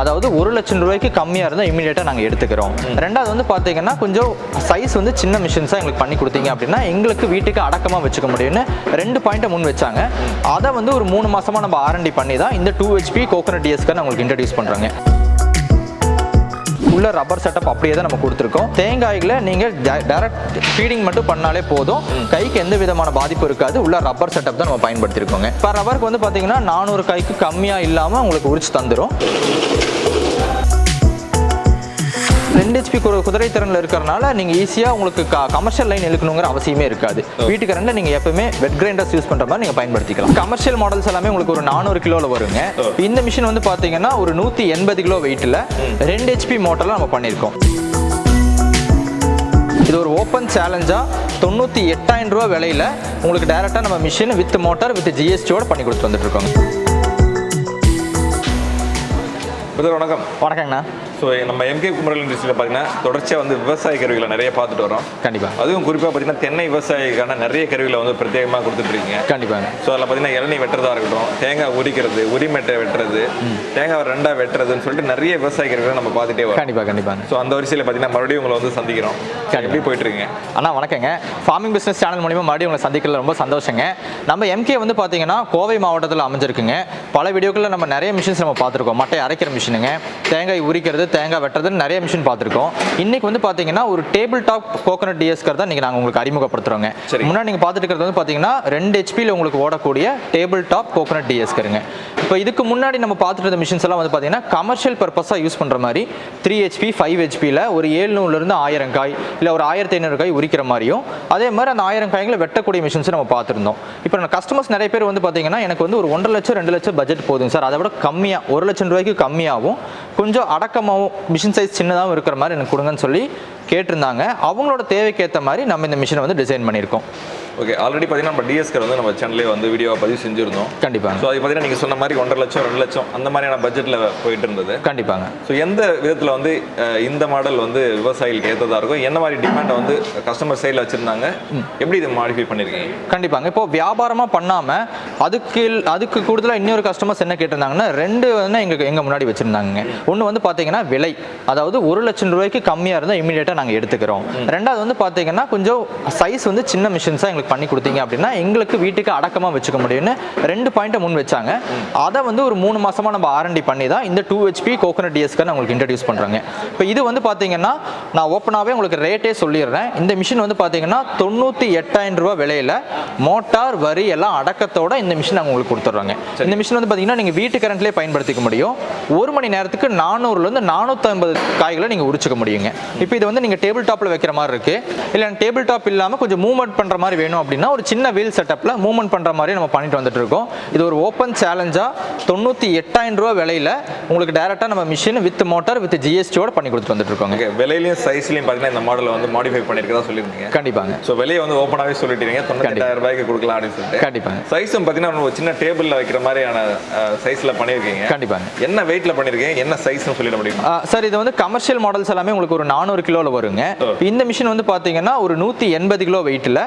அதாவது ஒரு லட்சம் ரூபாய்க்கு கம்மியாக இருந்தால் இமீடியட்டாக நாங்கள் எடுத்துக்கிறோம். ரெண்டாவது வந்து பார்த்தீங்கன்னா கொஞ்சம் சைஸ் வந்து சின்ன மிஷின்ஸாக எங்களுக்கு பண்ணி கொடுத்தீங்க அப்படின்னா எங்களுக்கு வீட்டுக்கு அடக்கமாக வச்சுக்க முடியும்னு ரெண்டு பாயிண்ட்டை முன் வச்சாங்க. அதை வந்து ஒரு மூணு மாசமா நம்ம ஆர்என்டி பண்ணி தான் இந்த டூ ஹெச்பி கோகனட் டிஎஸ்க்கு உங்களுக்கு இன்ட்ரடியூஸ் பண்ணுறோங்க உள்ள ரப்பர் செட்டப் அப்படியே தான் நம்ம கொடுத்துருக்கோம். தேங்காய்களை நீங்கள் டைரக்ட் ஃபீடிங் மட்டும் பண்ணாலே போதும். கைக்கு எந்த விதமான பாதிப்பு இருக்காது. உள்ள ரப்பர் செட்டப் தான் நம்ம பயன்படுத்தியிருக்கோங்க இப்போ ரப்பருக்கு வந்து பார்த்தீங்கன்னா நானூறு கைக்கு கம்மியாக இல்லாமல் உங்களுக்கு உரிச்சு தந்துடும் ரெண்டு ஹெச்பி குதிரை திறனில் இருக்கிறனால நீங்கள் ஈஸியாக உங்களுக்கு கமர்ஷியல் லைன் இழுக்கணுங்கிற அவசியமே இருக்காது. வீட்டுக்கு ரெண்டு நீங்கள் எப்பவுமே வெட் கிரைண்டர்ஸ் யூஸ் பண்ணுற மாதிரி நீங்கள் பயன்படுத்திக்கலாம். கமர்ஷியல் மாடல்ஸ் எல்லாமே உங்களுக்கு ஒரு நானூறு கிலோவில் வருங்க. இந்த மிஷின் வந்து பார்த்தீங்கன்னா ஒரு நூற்றி எண்பது கிலோ வெயிட்டில் ரெண்டு ஹெச்பி மோட்டரில் நம்ம பண்ணியிருக்கோம். இது ஒரு ஓப்பன் சேலஞ்சாக தொண்ணூற்றி எட்டாயிரம் ரூபா விலையில் உங்களுக்கு டைரெக்டாக நம்ம மிஷின் வித் மோட்டார் வித் ஜிஎஸ்டியோட பண்ணி கொடுத்து வந்துட்டு இருக்கோங்க. பிரதர் வணக்கம். வணக்கங்கண்ணா. ஸோ நம்ம எம்கே குமரல் இண்டஸ்ட்ரியில் பார்த்தீங்கன்னா தொடர்ச்சியாக வந்து விவசாய கருவிகளை நிறைய பார்த்துட்டு வரோம். கண்டிப்பாக அதுவும் குறிப்பாக பார்த்தீங்கன்னா தென்னை விவசாயிக்கான நிறைய கருவிகளை வந்து பிரத்யேகமாக கொடுத்துட்ருக்கீங்க. கண்டிப்பாங்க ஸோ அதில் பார்த்தீங்கன்னா இளநீ வெட்டுறதா இருக்கட்டும் தேங்காய் உரிக்கிறது உரிமெட்டை வெட்டுறது தேங்காய் ரெண்டாக வெட்டுறதுன்னு சொல்லிட்டு நிறைய விவசாய கருவிகளை நம்ம பார்த்துட்டே வரோம். கண்டிப்பாக கண்டிப்பாங்க ஸோ அந்த வரிசையில் பார்த்தீங்கன்னா மறுபடியும் உங்களை வந்து சந்திக்கிறோம். எப்படி போயிட்டு இருக்கீங்க அண்ணா வணக்கங்க. ஃபார்மிங் பிஸ்னஸ் சேனல் மூலிமா மறுபடியும் உங்களை சந்திக்கல ரொம்ப சந்தோஷங்க. நம்ம எம்கே வந்து பார்த்தீங்கன்னா கோவை மாவட்டத்தில் அமைஞ்சிருக்குங்க. பல வீடியோக்களில் நம்ம நிறைய மிஷின்ஸ் நம்ம பார்த்துருக்கோம். மட்டை அரைக்கிற மிஷினுங்க தேங்காய் உரிக்கிறது தேங்காய் வெட்டுறதுன்னு நிறைய மிஷின் பார்த்துருக்கோம். இன்னைக்கு வந்து பார்த்தீங்கன்னா ஒரு டேபிள் டாப் கோகனட் டிஎஸ்கர் தான் நீங்கள் நாங்கள் உங்களுக்கு அறிமுகப்படுத்துகிறோங்க சரி. முன்னாடி நீங்கள் பார்த்துட்டு இருக்கிறது வந்து பார்த்தீங்கன்னா ரெண்டு ஹெச்பியில் உங்களுக்கு ஓடக்கூடிய டேபிள் டாப் கோகனட் டிஎஸ்கருங்க இப்போ இதுக்கு முன்னாடி நம்ம பார்த்துட்டு இருந்த மிஷின்ஸ் எல்லாம் வந்து பார்த்தீங்கன்னா கமர்ஷியல் பர்பஸாக யூஸ் பண்ணுற மாதிரி த்ரீ ஹெச்பி ஃபைவ் ஹெச்பியில் ஒரு ஏழ்நூறுலேருந்து ஆயிரம் காய் இல்லை ஒரு ஆயிரத்தி ஐநூறு காய் உரிக்கிற மாதிரியும் அதே மாதிரி அந்த ஆயிரம் காய்களை வெட்டக்கூடிய மிஷின்ஸ் நம்ம பார்த்துருந்தோம். இப்போ நம்ம கஸ்டமர்ஸ் நிறைய பேர் வந்து பார்த்தீங்கன்னா எனக்கு வந்து ஒரு ஒன்றரை லட்சம் ரெண்டு லட்சம் பட்ஜெட் போதுங்க சார். அதை விட கம்மியாக ஒரு லட்சம் ரூபாய்க்கு கம்மியாகவும் கொஞ்சம் அடக்கமாகவும் மிஷின் சைஸ் சின்னதாகவும் இருக்கிற மாதிரி எனக்கு கொடுங்கன்னு சொல்லி கேட்டிருந்தாங்க. அவங்களோட தேவைக்கேற்ற மாதிரி நம்ம இந்த மிஷினை வந்து டிசைன் பண்ணியிருக்கோம். ஓகே ஆல்ரெடி பார்த்தீங்கன்னா நம்ம டிஎஸ்கர் வந்து நம்ம சேனல்லே வந்து வீடியோவை பதிவு செஞ்சுருந்தோம். கண்டிப்பாங்க. ஸோ அது பார்த்தீங்கன்னா நீங்கள் சொன்ன மாதிரி ஒன்றரை லட்சம் ரெண்டு லட்சம் அந்த மாதிரியான பட்ஜெட்டில் போயிட்டு இருந்தது. கண்டிப்பாங்க. ஸோ எந்த விதத்தில் வந்து இந்த மாடல் வந்து விவசாயிகளுக்கு ஏற்றதா இருக்கும் என்ன மாதிரி டிமாண்டை வந்து கஸ்டமர் சைடில் வச்சுருந்தாங்க எப்படி இதை மாடிஃபை பண்ணியிருக்கீங்க கண்டிப்பாங்க. இப்போ வியாபாரமா பண்ணாம அதுக்கு அதுக்கு கூடுதலா இன்னொரு கஸ்டமர்ஸ் என்ன கேட்டிருந்தாங்கன்னா ரெண்டு வந்து எங்க எங்க முன்னாடி வச்சிருந்தாங்க ஒன்று வந்து பாத்தீங்கன்னா விலை. அதாவது ஒரு லட்சம் ரூபாய்க்கு கம்மியா இருந்தா இமீடியட்டா நாங்கள் எடுத்துக்கிறோம். ரெண்டாவது வந்து பார்த்தீங்கன்னா கொஞ்சம் சைஸ் வந்து சின்ன மிஷின்ஸாக எங்களுக்கு பண்ணி கொடுத்தீங்க அப்படின்னா எங்களுக்கு வீட்டுக்கு அடக்கமாக வச்சுக்க முடியும்னு ரெண்டு பாயிண்ட்டை முன் வச்சாங்க. அதை வந்து ஒரு மூணு மாசமா நம்ம ஆர்என்டி பண்ணி தான் இந்த டூ ஹெச்பி கோகனட் டிஎஸ்க்கு உங்களுக்கு இன்ட்ரடியூஸ் பண்ணுறாங்க இப்போ இது வந்து பார்த்தீங்கன்னா நான் ஓப்பனாகவே உங்களுக்கு ரேட்டே சொல்லிடுறேன். இந்த மிஷின் வந்து பாத்தீங்கன்னா தொண்ணூற்றி எட்டாயிரம் ரூபாய் விலையில மோட்டார் வரி எல்லாம் அடக்கத்தோட இந்த மிஷின் நாங்கள் உங்களுக்கு கொடுத்துட்றோங்க. இந்த மிஷின் வந்து பார்த்தீங்கன்னா நீங்கள் வீட்டு கரண்ட்லேயே பயன்படுத்திக்க முடியும். ஒரு மணி நேரத்துக்கு நானூறுலேருந்து நானூற்றம்பது காய்களை நீங்கள் உரிச்சுக்க முடியுங்க. இப்போ இது வந்து நீங்கள் டேபிள் டாப்பில் வைக்கிற மாதிரி இருக்கு. இல்லை டேபிள் டாப் இல்லாமல் கொஞ்சம் மூவ்மெண்ட் பண்ணுற மாதிரி வேணும் அப்படின்னா ஒரு சின்ன வீல் செட்டப்பில் மூவ்மெண்ட் பண்ணுற மாதிரி நம்ம பண்ணிட்டு வந்துட்டு இருக்கோம். இது ஒரு ஓப்பன் சேலஞ்சாக தொண்ணூற்றி எட்டாயிரம் ரூபாய் விலையில உங்களுக்கு டேரெக்டாக நம்ம மிஷின் வித் மோட்டார் வித் ஜிஎஸ்டியோட பண்ணி கொடுத்துட்டு வந்துட்டு இருக்கோங்க. விலையிலையும் சைஸ்லையும் பார்த்தீங்கன்னா இந்த மாடலை வந்து மாடிஃபை பண்ணியிருக்கதா சொல்லியிருந்தீங்க. கண்டிப்பாங்க. ஸோ விலையை வந்து ஓப்பனாகவே சொல்லிட்டீங்க. தொண்ணூத்தெட்டாயிரம் ரூபாய்க்கு கொடுக்கலாம் அப்படின்னு சொல்லிட்டு. கண்டிப்பாங்க. சைஸும் பார்த்தீங்கன்னா ஒரு சின்ன டேபிளில் வைக்கிற மாதிரியான சைஸில் பண்ணியிருக்கீங்க. கண்டிப்பாங்க. என்ன வெயிட்டில் பண்ணியிருக்கீங்க? என்ன சைஸ்னு சொல்லிட முடியுமா? சார் இது வந்து கமர்ஷியல் மாடல்ஸ் எல்லாமே உங்களுக்கு ஒரு நானூறு கிலோவில் வருங்க. இந்த மிஷின் வந்து பார்த்தீங்கன்னா ஒரு நூற்றி எண்பது கிலோ வெயிட்டில்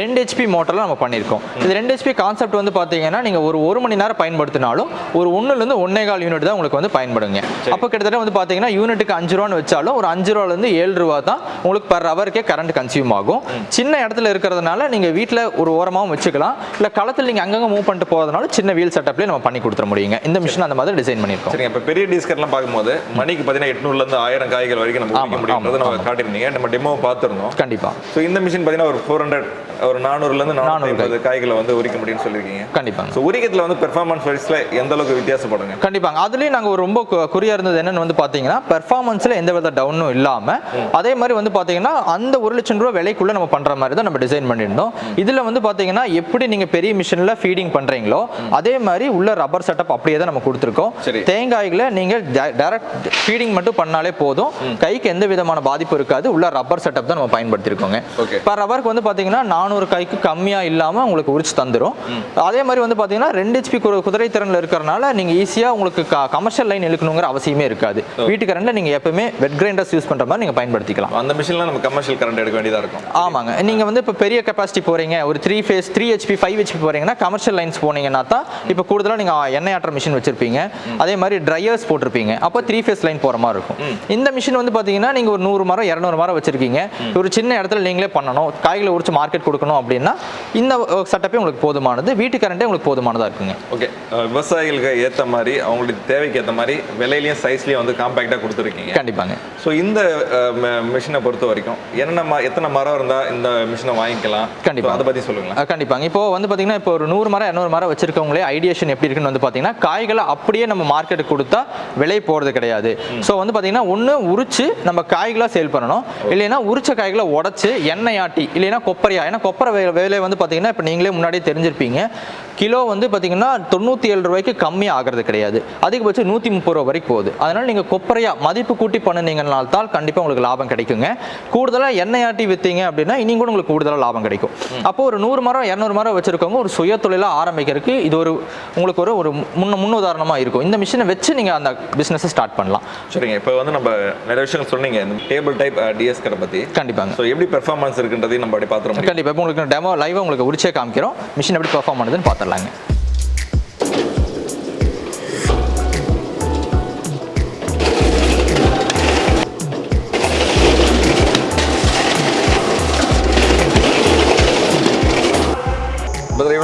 ரெண்டு ஹெச்பி மோட்டரில் நம்ம பண்ணியிருக்கோம். இது ரெண்டு ஹெச்பி கான்செப்ட் வந்து பார்த்தீங்கன்னா நீங்கள் ஒரு ஒரு மணி நேரம் பயன்படுத்தினாலும் ஒரு ஒன்றுலேருந்து ஒன்னே கால் யூனிட் தான் உங்களுக்கு வந்து பயன்படுங்க. அப்போ கிட்டத்தட்ட வந்து பார்த்தீங்கன்னா யூனிட்டுக்கு அஞ்சு ரூபான்னு வச்சாலும் ஒரு அஞ்சு ரூபாலேருந்து ஏழு ரூபா தான் உங்களுக்கு பர் ஹவருக்கே கரண்ட் கன்சியூம் ஆகும். சின்ன இடத்துல இருக்கிறதுனால நீங்கள் வீட்டில் ஒரு ஓரமாகவும் வச்சுக்கலாம். இல்லை களத்தில் நீங்கள் அங்கங்கே மூவ் பண்ணிட்டு போகிறதுனால சின்ன வீல் செட்டப்லேயே நம்ம பண்ணி கொடுத்துட முடியுங்க. இந்த மிஷின் அந்த மாதிரி டிசைன் பண்ணியிருக்கோம். சரிங்க இப்போ பெரிய டிஸ்கர்லாம் பார்க்கும்போது மணிக்கு பார்த்தீங்கன்னா எட்நூறுலேருந்து ஆயிரம் காய்கள் வரைக்கும் நம்ம முடியுன்றது ஆமா, நம்ம காட்டியிருந்தீங்க. நம்ம டெமோ பார்த்துருந்தோம் கண்டிப்பாக ஸோ இந்த மிஷின் பார்த்தீங்கன்னா ஒரு ஃபோர் ஹண்ட்ரட் ஒரு நானூறுலேருந்து நானூறு ஐம்பது காய்களை வந்து உரிக்க முடியும்னு சொல்லியிருக்கீங்க. கண்டிப்பாங்க. ஸோ உரிக்கிறதுல வந்து பெர்ஃபார்மன்ஸ் வைஸில் எந்த அளவுக்கு வித்தியாசப்படுங்க? கண்டிப்பாங்க. அதுலயும் நாங்க ஒரு ரொம்ப கு- குறியா இருந்தது என்னன்னு வந்து பாத்தீங்கன்னா பெர்ஃபார்மன்ஸ்ல எந்த வித டவுனும் இல்லாம அதே மாதிரி வந்து பாத்தீங்கன்னா அந்த ஒரு லட்சம் ரூபாய் விலைக்குள்ள நம்ம பண்ற மாதிரி தான் நம்ம டிசைன் பண்ணியிருந்தோம். இதுல வந்து பாத்தீங்கன்னா எப்படி நீங்க பெரிய மிஷின்ல ஃபீடிங் பண்றீங்களோ அதே மாதிரி உள்ள ரப்பர் செட்டப் அப்படியே தான் நம்ம கொடுத்துருக்கோம். தேங்காய்களை நீங்க டைரக்ட் ஃபீடிங் மட்டும் பண்ணாலே போதும். கைக்கு எந்த விதமான பாதிப்பு இருக்காது. உள்ள ரப்பர் செட்டப் தான் நம்ம பயன்படுத்தியிருக்கோங்க Okay. இப்போ ரப்பருக்கு வந்து பாத்தீங்கன்னா நானூறு காய்க்கு கம்மியாக இல்லாமல் உங்களுக்கு உரிச்சு தந்துடும் அதே மாதிரி வந்து பார்த்தீங்கன்னா ரெண்டு ஹெச்பி குதிரை திறனில் இருக்கிறனால நீங்கள் ஈஸியாக உங்களுக்கு கமர்ஷியல் லைன் இழுக்கணுங்கிற அவசியமே இருக்காது. வீட்டு கரண்டில் நீங்கள் எப்பவுமே வெட் கிரைண்டர்ஸ் யூஸ் பண்ணுற மாதிரி நீங்கள் பயன்படுத்திக்கலாம். அந்த மிஷின்லாம் நம்ம கமர்ஷியல் கரண்ட் எடுக்க வேண்டியதா இருக்கும். ஆமாங்க. நீங்கள் வந்து இப்போ பெரிய கெப்பாசிட்டி போகிறீங்க ஒரு three phase three HP five HP போகிறீங்கன்னா கமர்ஷியல் லைன்ஸ் போனீங்கன்னா தான் இப்போ கூடுதலாக நீங்கள் எண்ணெய் ஆட்டுற மிஷின் வச்சிருப்பீங்க. அதே மாதிரி ட்ரையர்ஸ் போட்டிருப்பீங்க. அப்போ த்ரீ ஃபேஸ் லைன் போகிற மாதிரி இருக்கும். இந்த மிஷின் வந்து பார்த்தீங்கன்னா நீங்கள் ஒரு நூறு மரம் இரநூறு மரம் வச்சிருக்கீங்க. ஒரு சின்ன இடத்துல நீங்களே பண்ணணும். காய்களை உரிச்சு மார்க்கெட் கொடுக்கணும் அப்படின்னா இந்த செட்டப்பே உங்களுக்கு போதுமானது. வீட்டு கரண்டே உங்களுக்கு போதுமானதாக இருக்குங்க. ஓகே. விவசாயிகளுக்கு ஏற்ற மாதிரி அவங்களுடைய தேவைக்கு ஏற்ற மாதிரி விலையிலையும் சைஸ்லையும் வந்து காம்பேக்டாக கொடுத்துருக்கீங்க. கண்டிப்பாங்க. ஸோ இந்த மிஷினை பொறுத்த வரைக்கும். என்ன ம- எத்தனை மரம் இருந்தால் இந்த மிஷினை வாங்கிக்கலாம்? கண்டிப்பா. So, அதை பற்றி சொல்லுங்களேன். அஹ் கண்டிப்பாங்க. இப்போ வந்து பார்த்தீங்கன்னா இப்போ ஒரு நூறு மரம் இரநூறு மரம் வச்சிருக்கவங்களே ஐடியேஷன் எப்படி இருக்குன்னு வந்து பார்த்தீங்கன்னா காய்களை அப்படியே நம்ம மார்க்கெட்டுக்கு கொடுத்தா விலை போகிறது கிடையாது. ஸோ வந்து பார்த்தீங்கன்னா ஒன்று உரிச்சு நம்ம காய்களாக சேல் பண்ணணும். இல்லைன்னா உரிச்ச காய்களை உடச்சி எண்ணெய் ஆட்டி இல்லைன்னா கொப்பரையா ஏன்னா கொப்பரை வேலை வந்து பார்த்தீங்கன்னா இப்போ நீங்களே முன்னாடியே தெரிஞ்சிருப்பீங்க. கிலோ வந்து பார்த்தீங்கன்னா தொண்ணூற்றி ஏழு ரூபாய்க்கு கம்மியாக ஆகிறது கிடையாது. அதிகபட்சம் நூற்றி முப்பது ரூபா வரைக்கும் போகுது. அதனால் நீங்கள் கொப்பரையா மதிப்பு கூட்டி பண்ணுனீங்கனால தான் கண்டிப்பாக உங்களுக்கு லாபம் கிடைக்குங்க. கூடுதலாக எண்ணெய் ஆட்டி விற்றீங்க அப்படின்னா இன்னும் கூட உங்களுக்கு கூடுதலாக லாபம் கிடைக்கும். அப்போ ஒரு நூறு மரம் இரநூறு மரம் வச்சிருக்கவங்க ஒரு சுய தொழிலாக ஆரம்பிக்கிறதுக்கு இது ஒரு உங்களுக்கு ஒரு ஒரு முன்ன முன்னுதாரணமாக இருக்கும். இந்த மிஷினை வச்சு நீங்கள் அந்த பிஸ்னஸை ஸ்டார்ட் பண்ணலாம். சரிங்க. இப்போ வந்து நம்ம நிறைய விஷயங்கள் சொன்னீங்க. இந்த டேபிள் டைப் டிஎஸ்கரை பற்றி கண்டிப்பாங்க. ஸோ எப்படி பெர்ஃபார்மன்ஸ் இருக்குன்றதையும் நம்ம அப்படி பார்த்துருவோம் கண்டிப்பாக இப்போ உங்களுக்கு டெமோ லைவாக உங்களுக்கு உரிச்சே காமிக்கிறோம். மிஷின் எப்படி பெர்ஃபார்ம் பண்ணுதுன்னு பார்த்துடலாங்க.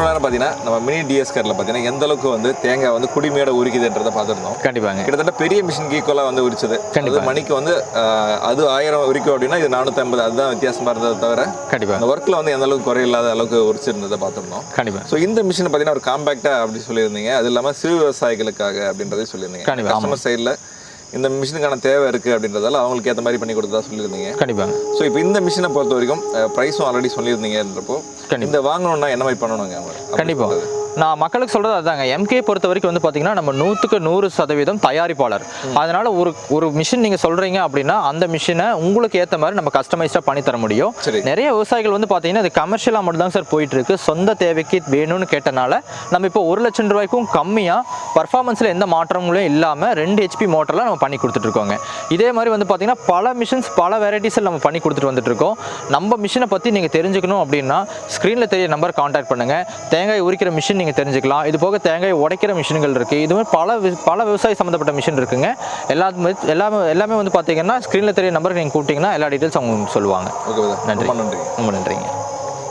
இவ்வளோ நேரம் பார்த்தீங்கன்னா நம்ம மினி டிஎஸ்கரில் பார்த்தீங்கன்னா எந்த அளவுக்கு வந்து தேங்காய் வந்து குடிமையோட உரிக்குதுன்றதை பார்த்துருந்தோம். கண்டிப்பாங்க. கிட்டத்தட்ட பெரிய மிஷின் ஈக்குவலாக வந்து உரிச்சது. கண்டிப்பா. அது மணிக்கு வந்து அது ஆயிரம் உரிக்கும் அப்படின்னா இது நானூற்றி ஐம்பது அதுதான் வித்தியாசமாக இருந்ததை தவிர கண்டிப்பாக அந்த ஒர்க்கில் வந்து எந்த அளவுக்கு குறையில்லாத அளவுக்கு உரிச்சிருந்ததை பார்த்துருந்தோம். கண்டிப்பாக ஸோ இந்த மிஷினை பார்த்தீங்கன்னா ஒரு காம்பேக்டாக அப்படி சொல்லியிருந்தீங்க. அது இல்லாமல் சிறு விவசாயிகளுக்காக அப்படின்றதையும் சொல்லியிருந்தீங்க. கஸ்டமர் சைடில் இந்த மிஷினுக்கான தேவை இருக்குது அப்படின்றதால அவங்களுக்கு ஏற்ற மாதிரி பண்ணி கொடுத்ததா சொல்லியிருந்தீங்க கண்டிப்பாங்க ஸோ இப்போ இந்த மிஷினை பொறுத்த வரைக்கும் ப்ரைஸும் ஆல்ரெடி சொல்லியிருந்தீங்கன்றப்போ. இந்த வாங்கணும்னா என்ன மாதிரி பண்ணணுங்க அவங்க? நான் மக்களுக்கு சொல்றது அதாங்க எம்கே பொறுத்த வரைக்கும் வந்து பார்த்தீங்கன்னா நம்ம நூற்றுக்கு நூறு சதவீதம் தயாரிப்பாளர். அதனால ஒரு ஒரு மிஷின் நீங்கள் சொல்றீங்க அப்படின்னா அந்த மிஷினை உங்களுக்கு ஏற்ற மாதிரி நம்ம கஸ்டமைஸ்டாக பண்ணி தர முடியும். சரி. நிறைய விவசாயிகள் வந்து பார்த்தீங்கன்னா இது கமர்ஷியலாக மட்டும் தான் சார் போயிட்டு இருக்கு சொந்த தேவைக்கு வேணும்னு கேட்டனால நம்ம இப்போ ஒரு லட்சம் ரூபாய்க்கும் கம்மியாக பர்ஃபார்மன்ஸில் எந்த மாற்றங்களும் இல்லாமல் ரெண்டு ஹெச்பி மோட்டரில் நம்ம பண்ணி கொடுத்துட்டு இருக்கோங்க. இதே மாதிரி வந்து பார்த்தீங்கன்னா பல மிஷின்ஸ் பல வெரைட்டிஸில் நம்ம பண்ணி கொடுத்துட்டு வந்துட்டு இருக்கோம். நம்ம மிஷினை பற்றி நீங்கள் தெரிஞ்சுக்கணும் அப்படின்னா ஸ்க்ரீனில் தெரிய நம்பர் காண்டாக்ட் பண்ணுங்க. தேங்காய் உரிக்கிற மிஷின் நீங்கள் தெரிஞ்சுக்கலாம். இது போக தேங்காய் உடைக்கிற மிஷின்கள் இருக்குது இது மாதிரி பல பல விவசாய சம்மந்தப்பட்ட மிஷின் இருக்குங்க. எல்லாத்துமே எல்லாமே எல்லாமே வந்து பார்த்தீங்கன்னா ஸ்க்ரீனில் தெரிய நம்பருக்கு நீங்கள் கூப்பிட்டீங்கன்னா எல்லா டீட்டெயில்ஸ் அவங்க சொல்லுவாங்க. ஓகே நன்றி. ரொம்ப நன்றிங்க.